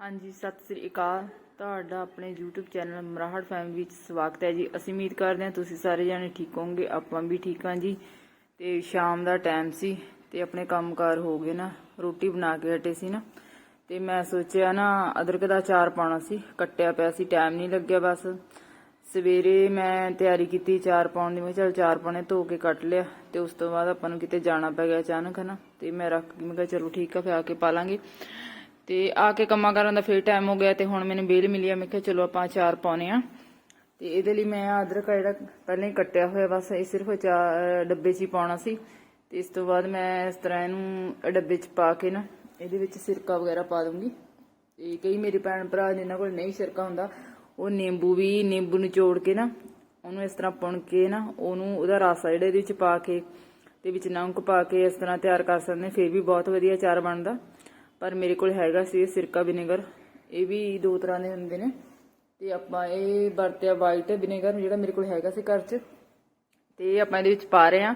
ਹਾਂਜੀ, ਸਤਿ ਸ੍ਰੀ ਅਕਾਲ। ਤੁਹਾਡਾ ਆਪਣੇ YouTube ਚੈਨਲ ਮਰਾਹੜ ਫੈਮਿਲੀ ਵਿੱਚ ਸਵਾਗਤ ਹੈ ਜੀ। ਅਸੀਂ ਉਮੀਦ ਕਰਦੇ ਹਾਂ ਤੁਸੀਂ ਸਾਰੇ ਜਾਣੇ ਠੀਕ ਹੋਵੋਗੇ, ਆਪਾਂ ਵੀ ਠੀਕ ਹਾਂ ਜੀ। ਤੇ ਸ਼ਾਮ ਦਾ ਟਾਈਮ ਸੀ ਤੇ ਆਪਣੇ ਕੰਮਕਾਰ ਹੋ ਗਏ ਨਾ, ਰੋਟੀ ਬਣਾ ਕੇ ਹਟੇ ਸੀ ਨਾ। ਤੇ ਮੈਂ ਸੋਚਿਆ ਨਾ, ਅਦਰਕ ਦਾ ਚਾਰ ਪਾਉਣਾ ਸੀ, ਕੱਟਿਆ ਪਿਆ ਸੀ ਟਾਈਮ ਨਹੀਂ ਲੱਗਿਆ ਬਸ। ਸਵੇਰੇ ਮੈਂ ਤਿਆਰੀ ਕੀਤੀ ਚਾਰ ਪਾਉਣ ਦੀ, ਮੈਂ ਕਿਹਾ ਚੱਲ ਚਾਰ ਪਾਉਣੇ ਧੋ ਕੇ ਕੱਟ ਲਿਆ। ਤੇ ਉਸ ਤੋਂ ਬਾਅਦ ਆਪਾਂ ਨੂੰ ਕਿਤੇ ਜਾਣਾ ਪੈ ਗਿਆ ਅਚਾਨਕ, ਹਨਾ। ਤੇ ਮੈਂ ਰੱਖ, ਮੈਂ ਕਿਹਾ ਚਲੋ ਠੀਕ ਆ, ਫਿਰ ਆ ਕੇ ਪਾ ਲਾਂਗੇ। ਤੇ ਆ ਕੇ ਕੰਮਾਂ ਕਰਨ ਦਾ ਫੇਰ ਟਾਈਮ ਹੋ ਗਿਆ ਤੇ ਹੁਣ ਮੈਨੂੰ ਬੇਲ ਮਿਲੀ ਆ। ਮੈਂ ਕਿਹਾ ਚਲੋ ਆਪਾਂ ਚਾਰ ਪਾਉਨੇ ਆ ਤੇ ਇਹਦੇ ਲਈ ਮੈਂ ਆਹ ਅਦਰਕ ਆ ਜਿਹੜਾ ਪਹਿਲਾਂ ਹੀ ਕੱਟਿਆ ਹੋਇਆ ਬਸ, ਇਹ ਸਿਰਫ ਚਾਰ ਡੱਬੇ 'ਚ ਹੀ ਪਾਉਣਾ ਸੀ। ਤੇ ਇਸ ਤੋਂ ਬਾਅਦ ਮੈਂ ਇਸ ਤਰ੍ਹਾਂ ਇਹਨੂੰ ਡੱਬੇ 'ਚ ਪਾ ਕੇ ਨਾ ਇਹਦੇ ਵਿੱਚ ਸਿਰਕਾ ਵਗੈਰਾ ਪਾ ਦੂੰਗੀ। ਤੇ ਕਈ ਮੇਰੇ ਭੈਣ ਭਰਾ ਜਿਨ੍ਹਾਂ ਕੋਲ ਨਹੀਂ ਸਿਰਕਾ ਹੁੰਦਾ, ਉਹ ਨਿੰਬੂ ਵੀ ਨਿੰਬੂ ਨਿਚੋੜ ਕੇ ਨਾ, ਉਹਨੂੰ ਇਸ ਤਰ੍ਹਾਂ ਪੁਣ ਕੇ ਨਾ, ਉਹਨੂੰ ਉਹਦਾ ਰਸ ਆ ਜਿਹੜਾ ਇਹਦੇ ਵਿੱਚ ਪਾ ਕੇ, ਤੇ ਵਿੱਚ ਨਮਕ ਪਾ ਕੇ ਇਸ ਤਰ੍ਹਾਂ ਤਿਆਰ ਕਰ ਸਕਦੇ ਹਾਂ, ਫੇਰ ਵੀ ਬਹੁਤ ਵਧੀਆ ਅਚਾਰ ਬਣਦਾ। ਪਰ ਮੇਰੇ ਕੋਲ ਹੈਗਾ ਸੀ ਸਿਰਕਾ ਵਿਨੇਗਰ। ਇਹ ਵੀ ਦੋ ਤਰ੍ਹਾਂ ਦੇ ਹੁੰਦੇ ਨੇ। ਤੇ ਆਪਾਂ ਇਹ ਵਰਤਿਆ ਵਾਈਟ ਵਿਨੇਗਰ ਜਿਹੜਾ ਮੇਰੇ ਕੋਲ ਹੈਗਾ ਸੀ ਘਰ 'ਚ, ਤੇ ਇਹ ਆਪਾਂ ਇਹਦੇ ਵਿੱਚ ਪਾ ਰਹੇ ਆ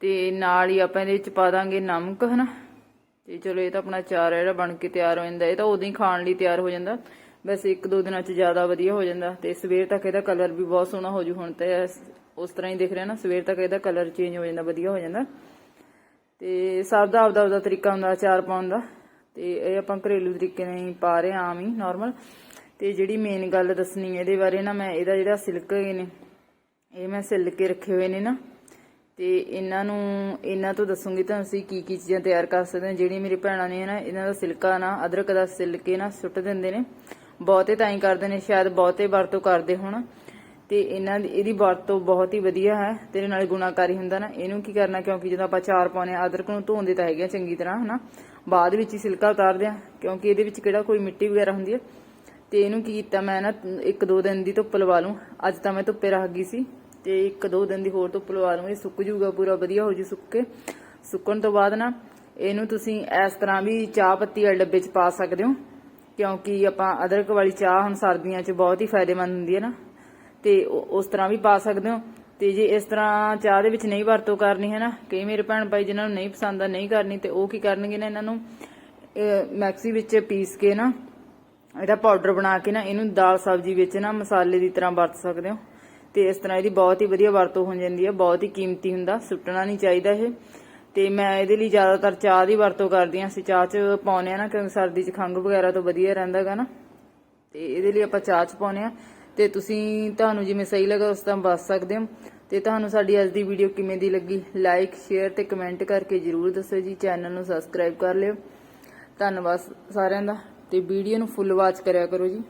ਤੇ ਨਾਲ ਹੀ ਆਪਾਂ ਇਹਦੇ ਵਿੱਚ ਪਾ ਦਾਂਗੇ ਨਮਕ, ਹਨਾ? ਤੇ ਚਲੋ ਇਹ ਤਾਂ ਆਪਣਾ ਚਾਰ ਜਿਹੜਾ ਬਣ ਕੇ ਤਿਆਰ ਹੋ ਜਾਂਦਾ। ਇਹ ਤਾਂ ਉਦੋਂ ਹੀ ਖਾਣ ਲਈ ਤਿਆਰ ਹੋ ਜਾਂਦਾ। ਵੈਸੇ ਇੱਕ ਦੋ ਦਿਨਾਂ 'ਚ ਜ਼ਿਆਦਾ ਵਧੀਆ ਹੋ ਜਾਂਦਾ। ਤੇ ਸਵੇਰ ਤੱਕ ਇਹਦਾ ਕਲਰ ਵੀ ਬਹੁਤ ਸੋਹਣਾ ਹੋ ਜੂ। ਹੁਣ ਤੇ ਉਸ ਤਰ੍ਹਾਂ ਹੀ ਦਿਖ ਰਿਹਾ ਨਾ। ਸਵੇਰ ਤੱਕ ਇਹਦਾ ਕਲਰ ਚੇਂਜ ਹੋ ਜਾਂਦਾ, ਵਧੀਆ ਹੋ ਜਾਂਦਾ। ਤੇ ਸਭ ਦਾ ਆਪਦਾ ਆਪਦਾ ਤਰੀਕਾ ਹੁੰਦਾ, ਅਚਾਰ ਪਾਉਣ ਦਾ। ਤੇ ਇਹ ਆਪਾਂ ਘਰੇਲੂ ਤਰੀਕੇ ਨਾਲ ਹੀ ਪਾ ਰਹੇ ਆਮ ਹੀ ਨਾਰਮਲ ਤੇ ਜਿਹੜੀ ਮੇਨ ਗੱਲ ਦੱਸਣੀ ਹੈ ਇਹਦੇ ਬਾਰੇ ਨਾ, ਮੈਂ ਇਹਦਾ ਜਿਹੜਾ ਸਿਲਕ ਹੈਗੇ ਨੇ, ਇਹ ਮੈਂ ਸਿਲ ਕੇ ਰੱਖੇ ਹੋਏ ਨੇ ਨਾ। ਤੇ ਇਹਨਾਂ ਨੂੰ, ਇਹਨਾਂ ਤੋਂ ਦੱਸੂਗੀ ਤਾਂ ਅਸੀਂ ਕੀ ਕੀ ਚੀਜ਼ਾਂ ਤਿਆਰ ਕਰ ਸਕਦੇ ਹਾਂ। ਜਿਹੜੀਆਂ ਮੇਰੇ ਭੈਣਾਂ ਨੇ ਨਾ, ਇਹਨਾਂ ਦਾ ਸਿਲਕਾ ਨਾ, ਅਦਰਕ ਦਾ ਸਿਲ ਕੇ ਨਾ ਸੁੱਟ ਦਿੰਦੇ ਨੇ। ਬਹੁਤੇ ਤਾਂ ਹੀ ਕਰਦੇ ਨੇ, ਸ਼ਾਇਦ ਬਹੁਤੇ ਵਰਤੋਂ ਕਰਦੇ ਹੋਣ। ਤੇ ਇਹਨਾਂ ਦੀ, ਇਹਦੀ ਵਰਤੋਂ ਬਹੁਤ ਹੀ ਵਧੀਆ ਹੈ, ਤੇਰੇ ਨਾਲ ਗੁਣਾਕਾਰੀ ਹੁੰਦਾ ਨਾ, ਇਹਨੂੰ ਕੀ ਕਰਨਾ, ਕਿਉਂਕਿ ਜਦੋਂ ਆਪਾਂ ਚਾਰ ਪਾਉਨੇ ਆ, ਅਦਰਕ ਨੂੰ ਧੋਂਦੇ ਤਾਂ ਹੈਗੇ ਆ ਚੰਗੀ ਤਰ੍ਹਾਂ, ਹਨਾ? ਬਾਅਦ ਵਿੱਚ ਹੀ ਸਿਲਕਾ ਉਤਾਰਦੇ ਆ, ਕਿਉਂਕਿ ਇਹਦੇ ਵਿੱਚ ਕਿਹੜਾ ਕੋਈ ਮਿੱਟੀ ਵਗੈਰਾ ਹੁੰਦੀ ਹੈ ਤੇ ਇਹਨੂੰ ਕੀ ਕੀਤਾ, ਮੈਂ ਨਾ ਇੱਕ ਦੋ ਦਿਨ ਦੀ ਧੁੱਪ ਲਵਾ ਲੂੰ। ਅੱਜ ਤਾਂ ਮੈਂ ਧੁੱਪੇ ਰੱਖ ਗਈ ਸੀ, ਤੇ ਇੱਕ ਦੋ ਦਿਨ ਦੀ ਹੋਰ ਧੁੱਪ ਲਵਾ ਲੂੰ। ਇਹ ਸੁੱਕ ਜੂਗਾ ਪੂਰਾ, ਵਧੀਆ ਹੋ ਜੂ ਸੁੱਕ ਕੇ। ਸੁੱਕਣ ਤੋਂ ਬਾਅਦ ਨਾ, ਇਹਨੂੰ ਤੁਸੀਂ ਇਸ ਤਰ੍ਹਾਂ ਵੀ ਚਾਹ ਪੱਤੀ ਵਾਲੇ ਡੱਬੇ 'ਚ ਪਾ ਸਕਦੇ ਹੋ, ਕਿਉਂਕਿ ਆਪਾਂ ਅਦਰਕ ਵਾਲੀ ਚਾਹ ਹੁਣ ਸਰਦੀਆਂ 'ਚ ਬਹੁਤ ਹੀ ਫਾਇਦੇਮੰਦ ਹੁੰਦੀ ਹੈ ਨਾ। ਤੇ ਉਹ- ਉਸ ਤਰ੍ਹਾਂ ਵੀ ਪਾ ਸਕਦੇ ਹੋ। ਤੇ ਜੇ ਇਸ ਤਰ੍ਹਾਂ ਚਾਹ ਦੇ ਵਿੱਚ ਨਹੀਂ ਵਰਤੋਂ ਕਰਨੀ, ਹੈ ਨਾ? ਕਈ ਮੇਰੇ ਭੈਣ ਭਾਈ ਜਿਨ੍ਹਾਂ ਨੂੰ ਨਹੀਂ ਪਸੰਦ ਆ, ਨਹੀਂ ਕਰਨੀ, ਤੇ ਉਹ ਕੀ ਕਰਨਗੇ ਨਾ ਇਹਨਾਂ ਨੂੰ? ਮੈਕਸੀ ਵਿੱਚ ਪੀਸ ਕੇ ਨਾ, ਇਹਦਾ ਪਾਊਡਰ ਬਣਾ ਕੇ ਨਾ, ਇਹਨੂੰ ਦਾਲ ਸਬਜ਼ੀ ਵਿੱਚ ਨਾ ਮਸਾਲੇ ਦੀ ਤਰ੍ਹਾਂ ਵਰਤ ਸਕਦੇ ਹੋ। ਤੇ ਇਸ ਤਰ੍ਹਾਂ ਇਹਦੀ ਬਹੁਤ ਹੀ ਵਧੀਆ ਵਰਤੋਂ ਹੋ ਜਾਂਦੀ ਹੈ ਬਹੁਤ ਹੀ ਕੀਮਤੀ ਹੁੰਦਾ, ਸੁੱਟਣਾ ਨਹੀਂ ਚਾਹੀਦਾ ਇਹ। ਤੇ ਮੈਂ ਇਹਦੇ ਲਈ ਜ਼ਿਆਦਾਤਰ ਚਾਹ ਦੀ ਵਰਤੋਂ ਕਰਦੀ ਹਾਂ। ਅਸੀਂ ਚਾਹ 'ਚ ਪਾਉਂਦੇ ਆ ਨਾ, ਕਿਉਂਕਿ ਸਰਦੀ 'ਚ ਖੰਘ ਵਗੈਰਾ ਤੋਂ ਵਧੀਆ ਰਹਿੰਦਾਗਾ ਨਾ। ਤੇ ਇਹਦੇ ਲਈ ਆਪਾਂ ਚਾਹ 'ਚ ਪਾਉਂਦੇ ਆ ਤੇ ਤੁਸੀਂ ਤੁਹਾਨੂੰ ਜਿਵੇਂ ਸਹੀ ਲੱਗਾ ਉਸ ਤਰ੍ਹਾਂ ਬਸ ਸਕਦੇ ਹੋ। ਤੇ ਤੁਹਾਨੂੰ ਸਾਡੀ ਅੱਜ ਦੀ ਵੀਡੀਓ ਕਿਵੇਂ ਦੀ ਲੱਗੀ? ਲਾਈਕ ਸ਼ੇਅਰ ਤੇ ਕਮੈਂਟ ਕਰਕੇ ਜਰੂਰ ਦੱਸੋ ਜੀ। ਚੈਨਲ ਨੂੰ ਸਬਸਕ੍ਰਾਈਬ ਕਰ ਲਿਓ। ਧੰਨਵਾਦ ਸਾਰਿਆਂ ਦਾ। ਤੇ ਵੀਡੀਓ ਨੂੰ ਫੁੱਲ ਵਾਚ ਕਰਿਆ ਕਰੋ ਜੀ।